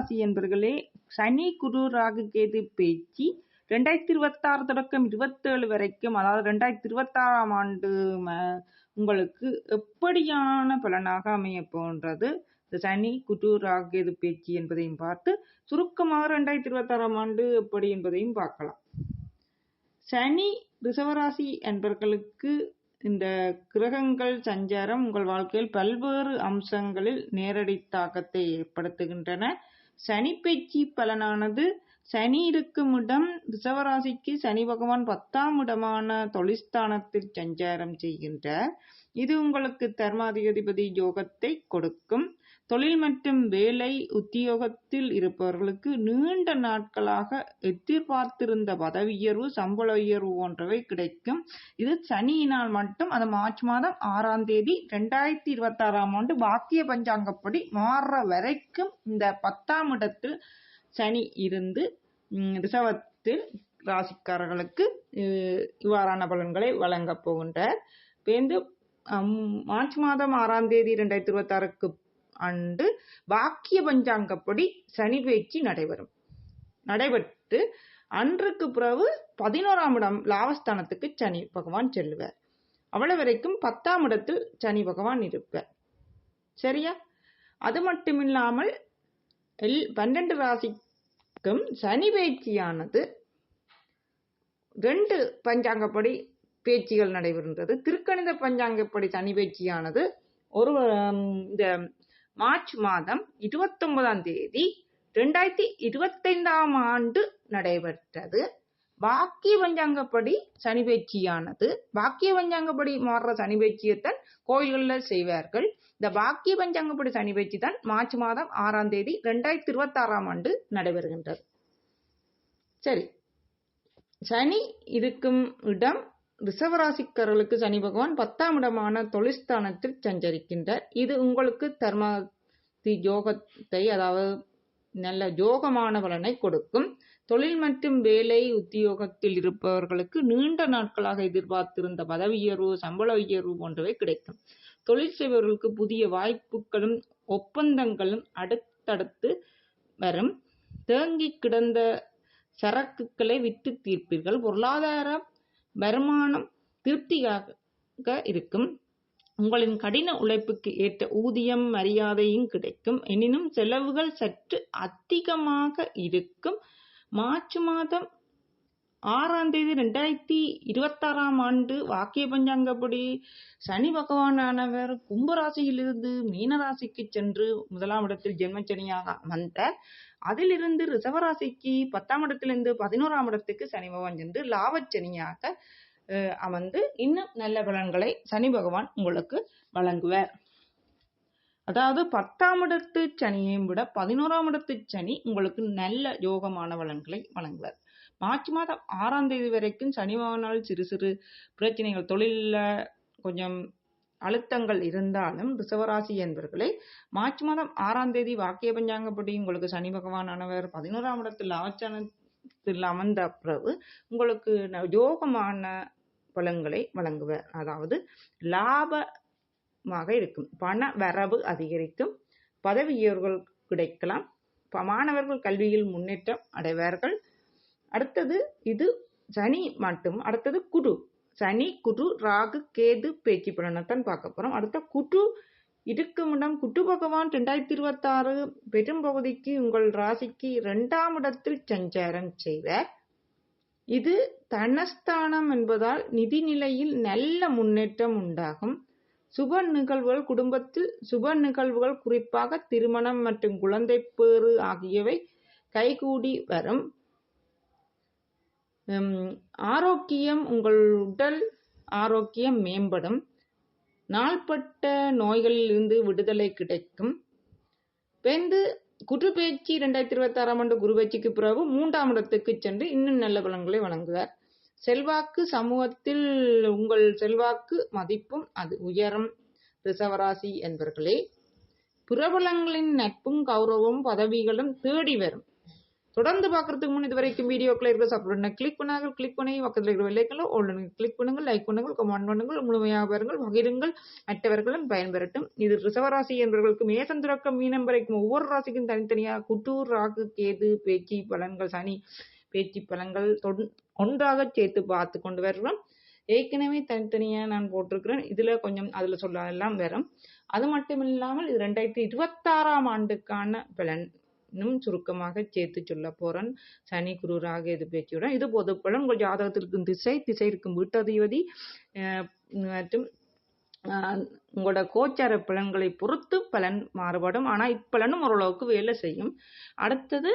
ராசி என்பர்களே சனி குரு ராகு கேது பேச்சு ரெண்டாயிரத்தி இருபத்தாறு தொடக்கம் இருபத்தேழு வரைக்கும் அதாவது ரெண்டாயிரத்தி இருபத்தாறாம் ஆண்டு உங்களுக்கு எப்படியான பலனாக அமைய போன்றது இந்த சனி குரு ராகு கேது பேச்சு என்பதையும் பார்த்து சுருக்கமாக ரெண்டாயிரத்தி இருபத்தாறாம் ஆண்டு எப்படி என்பதையும் பார்க்கலாம். சனி ரிசவராசி என்பர்களுக்கு இந்த கிரகங்கள் சஞ்சாரம் உங்கள் வாழ்க்கையில் பல்வேறு அம்சங்களில் நேரடி தாக்கத்தை ஏற்படுத்துகின்றன. சனி பேச்சு பலனானது சனி இருக்கும் இடம் ரிஷவராசிக்கு சனி பகவான் பத்தாம் இடமான தொழிஸ்தானத்தில் சஞ்சாரம் செய்கின்றார். இது உங்களுக்கு தர்மாதிபதி யோகத்தை கொடுக்கும். தொழில் மற்றும் வேலை உத்தியோகத்தில் இருப்பவர்களுக்கு நீண்ட நாட்களாக எதிர்பார்த்திருந்த பதவியுயர்வு சம்பள உயர்வு போன்றவை கிடைக்கும். இது சனியினால் மட்டும் அது மார்ச் மாதம் ஆறாம் தேதி ரெண்டாயிரத்தி இருபத்தி ஆறாம் ஆண்டு பாக்கிய பஞ்சாங்கப்படி மாறுற வரைக்கும் இந்த பத்தாம் இடத்தில் சனி இருந்து ரிசவத்தில் ராசிக்காரர்களுக்கு இவ்வாறான பலன்களை வழங்கப் போகின்றார். பேருந்து மார்ச் மாதம் ஆறாம் தேதி ரெண்டாயிரத்தி இருபத்தாறுக்கு அன்று வாக்கிய பஞ்சாங்கப்படி சனி பேச்சு நடைபெறும். நடைபெற்று அன்றுக்கு பிறகு பதினோராம் இடம் லாபஸ்தானத்துக்கு சனி பகவான் செல்லுவார். அவ்வளவு வரைக்கும் பத்தாம் இடத்தில் சனி பகவான் இருப்பார். சரியா? அது மட்டுமில்லாமல் எல் பன்னெண்டு ராசிக்கும் சனி பேச்சியானது ரெண்டு பஞ்சாங்கப்படி பேச்சுகள் நடைபெறுகின்றது. திருக்கணித பஞ்சாங்கப்படி சனி பேச்சியானது ஒரு இந்த மார்ச் மாதம் இருபத்தொன்பதாம் தேதி ரெண்டாயிரத்தி இருபத்தைந்தாம் ஆண்டு நடைபெற்றது. பாக்கிய பஞ்சாங்கப்படி சனி பயிற்சியானது. பாக்கிய பஞ்சாங்கப்படி மாறுற சனி பேச்சியைத்தான் கோயில்களில் செய்வார்கள். இந்த பாக்கிய பஞ்சாங்கப்படி சனி பயிற்சி தான் மார்ச் மாதம் ஆறாம் தேதி ரெண்டாயிரத்தி இருபத்தாறாம் ஆண்டு நடைபெறுகின்றது. சரி. சனி இருக்கும் இடம் ரிஷவராசிக்காரர்களுக்கு சனி பகவான் பத்தாம் இடமான தொழிற்ஸ்தானத்தில் சஞ்சரிக்கின்றார். இது உங்களுக்கு தர்மாதி யோகத்தை அதாவது நல்ல யோகமான பலனை கொடுக்கும். தொழில் மற்றும் வேலை உத்தியோகத்தில் இருப்பவர்களுக்கு நீண்ட நாட்களாக எதிர்பார்த்திருந்த பதவி உயர்வு சம்பள உயர்வு போன்றவை கிடைக்கும். தொழில் செய்பவர்களுக்கு புதிய வாய்ப்புகளும் ஒப்பந்தங்களும் அடுத்தடுத்து வரும். தேங்கி கிடந்த சரக்குகளை விற்று தீர்ப்பீர்கள். பொருளாதார வருமானம் திருப்தியாக இருக்கும். உங்களின் கடின உழைப்புக்கு ஏற்ற ஊதியம் மரியாதையும் கிடைக்கும். எனினும் செலவுகள் சற்று அதிகமாக இருக்கும். மார்ச் மாதம் ஆறாம் தேதி ரெண்டாயிரத்தி இருபத்தாறாம் ஆண்டு வாக்கிய பஞ்சாங்கப்படி சனி பகவானானவர் கும்பராசியிலிருந்து மீனராசிக்கு சென்று முதலாம் இடத்தில் ஜென்மச்சனியாக அமர்ந்தார் அதிலிருந்து ரிசவராசிக்கு பத்தாம் இடத்திலிருந்து பதினோராம் இடத்துக்கு சனி பகவான் சென்று லாபச்சனியாக அமர்ந்து இன்னும் நல்ல பலன்களை சனி பகவான் உங்களுக்கு வழங்குவார். அதாவது பத்தாம் இடத்து சனியையும் விட பதினோராம் இடத்து சனி உங்களுக்கு நல்ல யோகமான பலன்களை வழங்குவார். மார்ச் மாதம் ஆறாம் தேதி வரைக்கும் சனி பகவானால் சிறு சிறு பிரச்சனைகள் தொழிலில் கொஞ்சம் அழுத்தங்கள் இருந்தாலும் ரிசவராசி என்பவர்களை மார்ச் மாதம் ஆறாம் தேதி வாக்கிய பஞ்சாங்கப்படி உங்களுக்கு சனி பகவானானவர் பதினோராம் இடத்தில் அவச்சானத்தில் அமர்ந்த பிறகு உங்களுக்கு ந- யோகமான பலன்களை வழங்குவர் அதாவது லாபமாக இருக்கும். பண வரவு அதிகரிக்கும். பதவி உயர்வுகள் கிடைக்கலாம். ப- மாணவர்கள் கல்வியில் முன்னேற்றம் அடைவார்கள். அடுத்தது இது சனி மட்டும். அடுத்தது குரு. சனி குரு ராகு கேது பேச்சு பலனைத்தான் பார்க்க போறோம். அடுத்த குட்டு இருக்கும் இடம் குட்டு பகவான் ரெண்டாயிரத்தி இருபத்தாறு பெரும்பகுதிக்கு உங்கள் ராசிக்கு இரண்டாம் இடத்தில் சஞ்சாரம் செய்வார் இது தனஸ்தானம் என்பதால் நிதி நிலையில் நல்ல முன்னேற்றம் உண்டாகும். சுப நிகழ்வுகள் குடும்பத்தில் சுப நிகழ்வுகள் குறிப்பாக திருமணம் மற்றும் குழந்தை பேறு ஆகியவை கைகூடி வரும். ஆரோக்கியம் உங்கள் உடல் ஆரோக்கியம் மேம்படும். நாள்பட்ட நோய்களில் இருந்து விடுதலை கிடைக்கும். பெந்து குரு பேச்சு ரெண்டாயிரத்தி இருபத்தி ஆறாம் ஆண்டு குரு பேச்சுக்கு பிறகு மூன்றாம் இடத்துக்கு சென்று இன்னும் நல்ல பலன்களை வழங்குவார். செல்வாக்கு சமூகத்தில் உங்கள் செல்வாக்கு மதிப்பும் அது உயரம். ரிசவராசி என்பர்களே பிரபலங்களின் நட்பும் கௌரவமும் பதவிகளும் தேடி வரும். தொடர்ந்து பார்க்கறதுக்கு முன் இது வரைக்கும் வீடியோக்குள்ள இருக்கிற சப்ஸ்கிரைப் கிளிக் பண்ணாங்க கிளிக் பண்ணி பக்கத்தில் இருக்கிற வெள்ளைக்கல்ல ஒன்று கிளிக் பண்ணுங்கள் லைக் பண்ணுங்கள் கமெண்ட் பண்ணுங்கள் முழுமையாக பாருங்கள் பகிருங்கள் மற்றவர்களும் பயன்பெறட்டும். இது ரிசவராசி என்பவர்களுக்கு மேசம் துறக்கம் மீனம் வரைக்கும் ஒவ்வொரு ராசிக்கும் தனித்தனியாக குட்டூர் ராகு கேது பேச்சு பலன்கள் சனி பேச்சு பலன்கள் தொன்- ஒன்றாக சேர்த்து பார்த்து கொண்டு வருகிறோம் ஏற்கனவே தனித்தனியாக நான் போட்டிருக்கிறேன். இதில் கொஞ்சம் அதில் சொல்ல எல்லாம் வரும். அது மட்டும் இல்லாமல் இது ரெண்டாயிரத்தி இருபத்தாறாம் ஆண்டுக்கான பலன். இன்னும் சுருக்கமாக சேர்த்து சொல்ல போறேன். சனி குரு ராகு இது பேச்சுடன். இது பொது பலன் உங்கள் ஜாதகத்திற்கும் திசை திசை இருக்கும் வீட்டதிபதி அஹ், மற்றும் உங்களோட கோச்சார பலன்களை பொறுத்து பலன் மாறுபடும். ஆனால் இப்பலனும் ஓரளவுக்கு வேலை செய்யும். அடுத்தது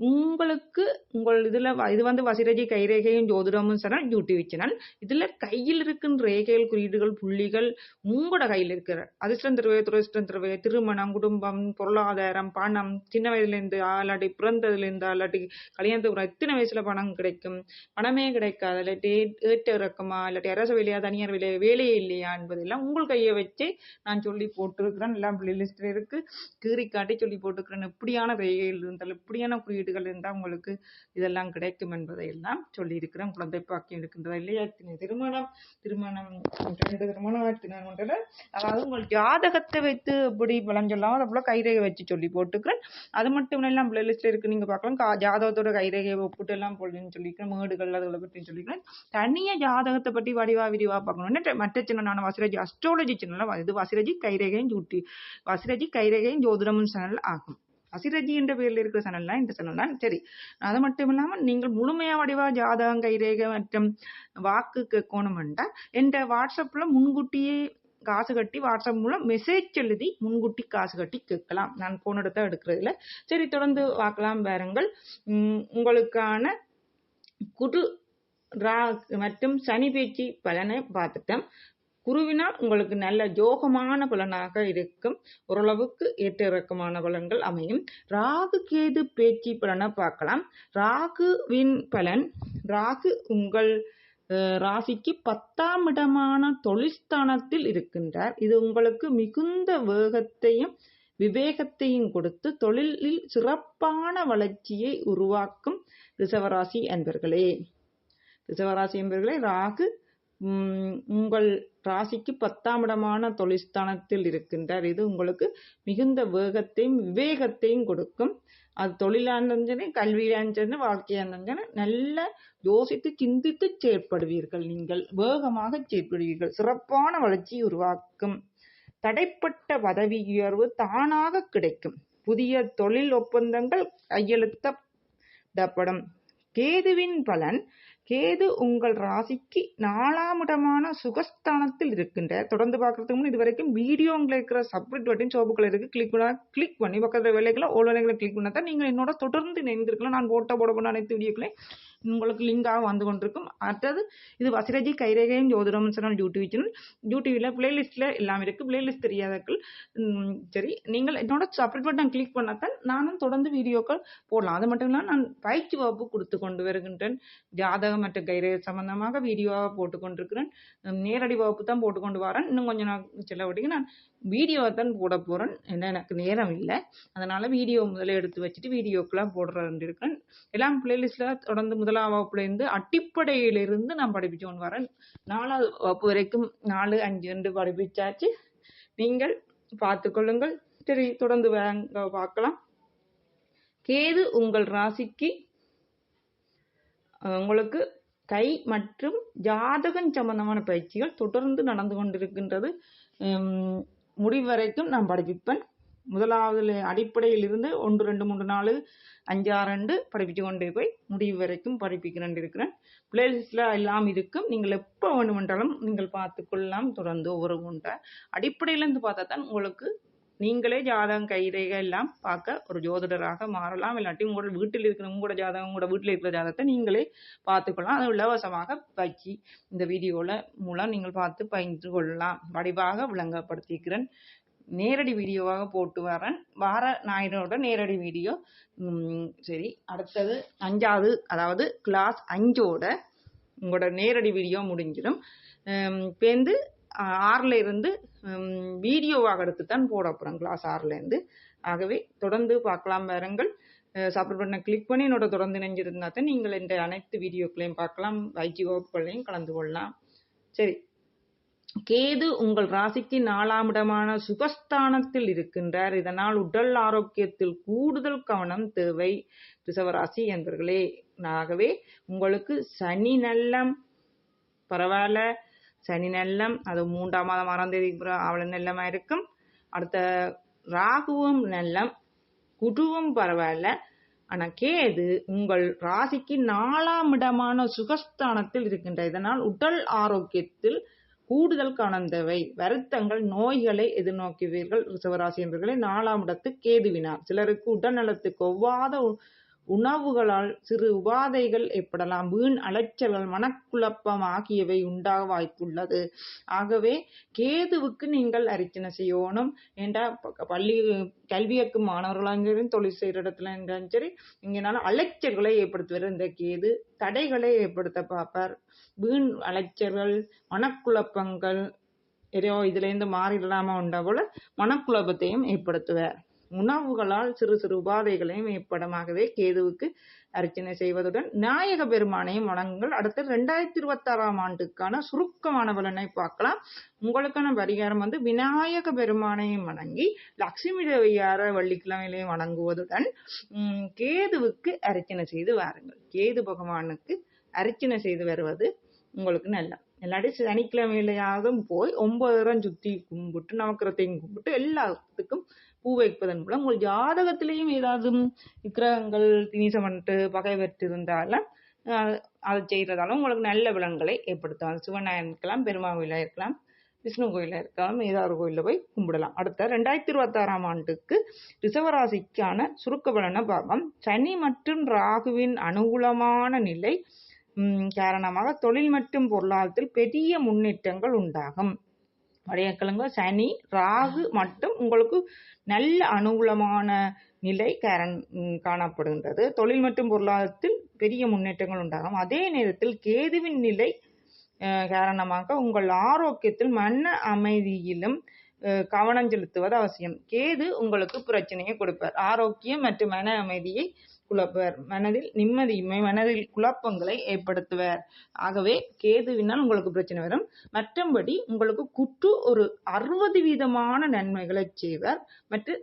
உங்களுக்கு உங்கள் இதுல இது வந்து வசிரஜி கைரேகையும் ஜோதிடமும் சேனல் யூடியூப் சேனல் இதுல கையில் இருக்கின்ற ரேகைகள் குறியீடுகள் புள்ளிகள் உங்களோட கையில் இருக்கிற அதிர்ஷ்டம் தருவே துரஷ்டம் தருவே திருமணம் குடும்பம் பொருளாதாரம் பணம் சின்ன வயதுல இருந்து இல்லாட்டி பிறந்ததுல இருந்து இல்லாட்டி கல்யாணத்துக்கு எத்தனை வயசுல பணம் கிடைக்கும்? பணமே கிடைக்காது. இல்லாட்டி ஏற்ற இறக்கமா இல்லாட்டி அரசு வேலையா தனியார் வேலையா வேலையே இல்லையா என்பதெல்லாம் உங்கள் கையை வச்சு நான் சொல்லி போட்டிருக்கிறேன். எல்லாம் பிளேலிஸ்ட்ல இருக்கு. கீறி காட்டி சொல்லி போட்டிருக்கிறேன். இப்படியான ரேகைகள் இருந்தால் இப்படியான குறியீடு இருந்தால் உங்களுக்கு இதெல்லாம் கிடைக்கும் என்பதை எல்லாம் சொல்லியிருக்கிறேன் குழந்தை பாக்கியம் இருக்கின்றதா இல்லையா? திருமணம் திருமணம் ரெண்டு திருமணம் திருமணம் அதாவது உங்கள் ஜாதகத்தை வைத்து எப்படி பலன் சொல்லலாம் அதை போல கைரேகை வச்சு சொல்லி போட்டுக்கிறேன். அது மட்டும் எல்லாம் பிளேலிஸ்ட்ல இருக்கு. நீங்க பார்க்கலாம். கா- ஜாதகத்தோட கைரேகை ஒப்பிட்டு எல்லாம் போடுன்னு சொல்லிக்கிறேன். மேடுகள் அதுகளை பற்றி சொல்லிக்கிறேன். தனியா ஜாதகத்தை பற்றி வடிவா விரிவா பார்க்கணும்னு மற்ற சின்னனான வசிரஜி அஸ்ட்ராலஜி சின்னலாம் இது வசிரஜி கைரேகையும் ஜூட்டி வசிரஜி கைரேகையும் ஜோதிடமும் சேனல் ஆகும். அசிரஜி என்ற பேரில் இருக்கிற சனல் தான் இந்த சனல் தான். சரி அது மட்டும் இல்லாமல் நீங்கள் முழுமையா வடிவா ஜாதகம் கைரேகை மற்றும் வாக்கு கேட்கணும்டா என்ற வாட்ஸ்அப்பில் முன்கூட்டியே காசு கட்டி வாட்ஸ்அப் மூலம் மெசேஜ் எழுதி முன்கூட்டி காசு கட்டி கேட்கலாம். நான் போன இடத்த எடுக்கிறதுல சரி தொடர்ந்து பார்க்கலாம் பாருங்கள் உங்களுக்கான குரு ரா மற்றும் சனி பேச்சு பலனை பார்த்துட்டோம் குருவினால் உங்களுக்கு நல்ல ஜோகமான பலனாக இருக்கும். ஓரளவுக்கு ஏற்ற இறக்கமான பலன்கள் அமையும். ராகு கேது பேச்சு பலனை பார்க்கலாம். ராகுவின் பலன் ராகு உங்கள் ராசிக்கு பத்தாம் இடமான தொழிற்ஸ்தானத்தில் இருக்கின்றார். இது உங்களுக்கு மிகுந்த வேகத்தையும் விவேகத்தையும் கொடுத்து தொழிலில் சிறப்பான வளர்ச்சியை உருவாக்கும் ரிசவராசி அன்பர்களே. ரிசவராசி என்பர்களே ராகு உங்கள் ராசிக்கு பத்தாம் இடமான தொழில்ஸ்தானத்தில் இருக்கின்றார். இது உங்களுக்கு மிகுந்த வேகத்தையும் விவேகத்தையும் கொடுக்கும். அது தொழிலானஞ்சனே கல்வியானஞ்சனே வாழ்க்கையானஞ்சனே நல்ல யோசித்து சிந்தித்து செயற்படுவீர்கள். நீங்கள் வேகமாக செயற்படுவீர்கள். சிறப்பான வளர்ச்சியை உருவாக்கும். தடைப்பட்ட பதவி உயர்வு தானாக கிடைக்கும். புதிய தொழில் ஒப்பந்தங்கள் கையெழுத்தப்படும். கேதுவின் பலன் கேது உங்கள் ராசிக்கு நாலாம் இடமான சுகஸ்தானத்தில் இருக்கின்ற தொடர்ந்து பார்க்கறதுக்கு முன் இது வரைக்கும் வீடியோங்களை இருக்கிற சப்ரிட் வட்டின் சோப்புகள் இருக்கு. கிளிக் பண்ண கிளிக் பண்ணி பக்கத்தில் வேலைகளை ஓல் வேலைகளை கிளிக் பண்ணா தான் நீங்கள் என்னோட தொடர்ந்து இணைந்திருக்கலாம். நான் போட்ட போட போன அனைத்து வீடியோக்களையும் உங்களுக்கு லிங்காக வந்து கொண்டிருக்கும். அடுத்தது இது வசிரஜி கைரேகையும் ஜோதிடம் சேனல் யூடியூப் சேனல் யூடியூப்ல லிஸ்ட்டில் எல்லாம் இருக்குது பிளேலிஸ்ட் தெரியாதக்கள் சரி நீங்கள் என்னோட சப்ரேட் பட்டன் கிளிக் பண்ணாதான் நானும் தொடர்ந்து வீடியோக்கள் போடலாம். அது மட்டும் இல்லாமல் நான் பயிற்சி வகுப்பு கொடுத்து கொண்டு வருகின்றேன். ஜாதகம் மற்றும் கைரேகை சம்பந்தமாக வீடியோவாக போட்டு கொண்டிருக்கிறேன். நேரடி வகுப்பு தான் போட்டுக்கொண்டு வரேன். இன்னும் கொஞ்சம் நாள் செல்லவட்டிக்கு நான் வீடியோவை தான் போட போகிறேன் ஏன்னா எனக்கு நேரம் இல்லை. அதனால் வீடியோ முதல்ல எடுத்து வச்சுட்டு வீடியோக்கெலாம் போடுறேன் இருக்கேன் எல்லாம் பிளேலிஸ்டில் தொடர்ந்து முதலாம் வகுப்புலேருந்து அடிப்படையிலிருந்து நான் படிப்பிச்சோன்னு வரேன். நாலாவது வகுப்பு வரைக்கும் நாலு அஞ்சு ரெண்டு படிப்பிச்சாச்சு. நீங்கள் பார்த்துக்கொள்ளுங்கள் சரி தொடர்ந்து வாங்க பார்க்கலாம். கேது உங்கள் ராசிக்கு உங்களுக்கு கை மற்றும் ஜாதகம் சம்பந்தமான பயிற்சிகள் தொடர்ந்து நடந்து கொண்டிருக்கின்றது. முடிவு வரைக்கும் நான் படிப்பிப்பேன். முதலாவது அடிப்படையில் இருந்து ஒன்று ரெண்டு மூன்று நாலு அஞ்சு ஆறு ரெண்டு படிப்பிச்சு கொண்டே போய் முடிவு வரைக்கும் படிப்பிக்கிறேன் இருக்கிறேன் பிளேலிஸ்டில் எல்லாம் இருக்கும். நீங்கள் எப்போ வேண்டுமென்றாலும் நீங்கள் பார்த்துக்கொள்ளலாம். தொடர்ந்து ஒவ்வொரு உண்டை அடிப்படையிலேருந்து பார்த்தா தான் உங்களுக்கு நீங்களே ஜாதகம் கைரேகை எல்லாம் பார்க்க ஒரு ஜோதிடராக மாறலாம். இல்லாட்டி உங்களோட வீட்டில் இருக்கிற உங்களோட ஜாதகம் உங்களோட வீட்டில் இருக்கிற ஜாதகத்தை நீங்களே பார்த்துக்கொள்ளலாம். அது இலவசமாக பயிற்சி இந்த வீடியோவில் மூலம் நீங்கள் பார்த்து பயின்று கொள்ளலாம். வடிவாக விளங்கப்படுத்திக்கிறேன் நேரடி வீடியோவாக போட்டு வரேன். வார ஞாயிறோட நேரடி வீடியோ. சரி அடுத்தது அஞ்சாவது அதாவது கிளாஸ் அஞ்சோட உங்களோட நேரடி வீடியோ முடிஞ்சிடும். பேருந்து ஆறில் இருந்து வீடியோவாக எடுத்து தான் போட போகிறோம் கிளாஸ் ஆறுலேருந்து ஆகவே தொடர்ந்து பார்க்கலாம் பாருங்கள். சப்போர்ட் பண்ண கிளிக் பண்ணி என்னோட தொடர்ந்து நினைஞ்சிருந்தா தான் நீங்கள் இந்த அனைத்து வீடியோக்களையும் பார்க்கலாம். வைஜி வகுப்புகளையும் கலந்து கொள்ளலாம். சரி. கேது உங்கள் ராசிக்கு நாலாம் இடமான சுகஸ்தானத்தில் இருக்கின்றார். இதனால் உடல் ஆரோக்கியத்தில் கூடுதல் கவனம் தேவை. ரிசவராசி என்பர்களே ஆகவே உங்களுக்கு சனி நல்லம் பரவாயில்ல. சனி நல்லம் அது மூன்றாம் மாதம் ஆறாம் தேதி அவள நல்லமா இருக்கும் அடுத்த ராகுவும் நல்லம் குருவும் பரவாயில்ல. ஆனா கேது உங்கள் ராசிக்கு நாலாம் இடமான சுகஸ்தானத்தில் இருக்கின்ற இதனால் உடல் ஆரோக்கியத்தில் கூடுதல் கவனம் வருத்தங்கள் நோய்களை எதிர்நோக்குவீர்கள். ரிசவராசி என்பவர்களை நாலாம் இடத்து கேதுவினார் சிலருக்கு உடல்நலத்துக்கு ஒவ்வாத உணவுகளால் சிறு உபாதைகள் ஏற்படலாம். வீண் அலைச்சல்கள் மனக்குழப்பம் ஆகியவை உண்டாக வாய்ப்புள்ளது. ஆகவே கேதுவுக்கு நீங்கள் அரிச்சனை செய்யணும். ஏண்டா பள்ளி கல்வி கற்கும் மாணவர்களாக சரி தொழில் செய்கிற இடத்துல இருந்தாலும் சரி இங்கனால அலைச்சல்களை ஏற்படுத்துவார். இந்த கேது தடைகளை ஏற்படுத்த பார்ப்பார். வீண் அலைச்சல்கள் மனக்குழப்பங்கள் ஏதோ இதுலேருந்து மாறிடலாமா உண்டா போல மனக்குழப்பத்தையும் ஏற்படுத்துவார். உணவுகளால் சிறு சிறு உபாதைகளையும் இப்படமாகவே கேதுவுக்கு அர்ச்சனை செய்வதுடன் நாயக பெருமானையும் வணங்குங்கள். அடுத்து ரெண்டாயிரத்தி இருபத்தி ஆறாம் ஆண்டுக்கான சுருக்கமான பலனை பார்க்கலாம். உங்களுக்கான பரிகாரம் வந்து விநாயக பெருமானையும் வணங்கி லட்சுமி தேவையார வெள்ளிக்கிழமையிலையும் வணங்குவதுடன் கேதுவுக்கு அர்ச்சனை செய்து வாருங்கள். கேது பகவானுக்கு அர்ச்சனை செய்து வருவது உங்களுக்கு நல்லது. இல்லாட்டி சனிக்கிழமையிலையாவது போய் ஒன்பது தரம் சுத்தி கும்பிட்டு நவக்கிரத்தையும் கும்பிட்டு எல்லாத்துக்கும் பூ வைப்பதன் மூலம் உங்கள் ஜாதகத்திலையும் ஏதாவது விக்கிரகங்கள் திணிசம் பண்ணிட்டு பகை இருந்தாலும் அதை செய்கிறதாலும் உங்களுக்கு நல்ல விலங்குகளை ஏற்படுத்தும். சிவநாயன் இருக்கலாம் பெருமாவில கோயிலாக இருக்கலாம் விஷ்ணு கோயிலாக இருக்கலாம் ஏதாவது கோயிலில் போய் கும்பிடலாம். அடுத்த ரெண்டாயிரத்தி இருபத்தாறாம் ஆண்டுக்கு ரிசவராசிக்கான சுருக்க பலன பாகம் சனி மற்றும் ராகுவின் அனுகூலமான நிலை காரணமாக தொழில் மற்றும் பொருளாதாரத்தில் பெரிய முன்னேற்றங்கள் உண்டாகும். வடையக்கிழங்கு சனி ராகு மட்டும் உங்களுக்கு நல்ல அனுகூலமான நிலை காணப்படுகின்றது. தொழில் மற்றும் பொருளாதாரத்தில் பெரிய முன்னேற்றங்கள் உண்டாகும். அதே நேரத்தில் கேதுவின் நிலை காரணமாக உங்கள் ஆரோக்கியத்தில் மன அமைதியிலும் கவனம் செலுத்துவது அவசியம். கேது உங்களுக்கு பிரச்சனையை கொடுப்பார். ஆரோக்கியம் மற்றும் மன அமைதியை குழப்பர் மனதில் நிம்மதியுமே மனதில் குழப்பங்களை ஏற்படுத்துவர். ஆகவே கேதுவினால் உங்களுக்கு பிரச்சனை வரும். மற்றபடி உங்களுக்கு குற்று ஒரு அறுபது வீதமான நன்மைகளை செய்வர். மற்றும்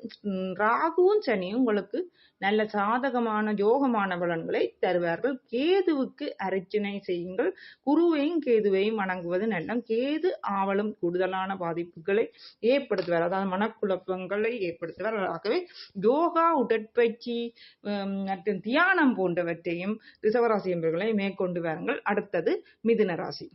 ராகுவும் சனியும் உங்களுக்கு நல்ல சாதகமான யோகமான பலன்களை தருவார்கள். கேதுவுக்கு அர்ச்சனை செய்யுங்கள். குருவையும் கேதுவையும் வணங்குவது நல்லம். கேது ஆவலும் கூடுதலான பாதிப்புகளை ஏற்படுத்துவார். அதாவது மனக்குழப்பங்களை ஏற்படுத்துவார். ஆகவே யோகா உடற்பயிற்சி மற்றும் தியானம் போன்றவற்றையும் ரிசவராசி என்பவர்களை மேற்கொண்டு வாருங்கள். அடுத்தது மிதுன ராசி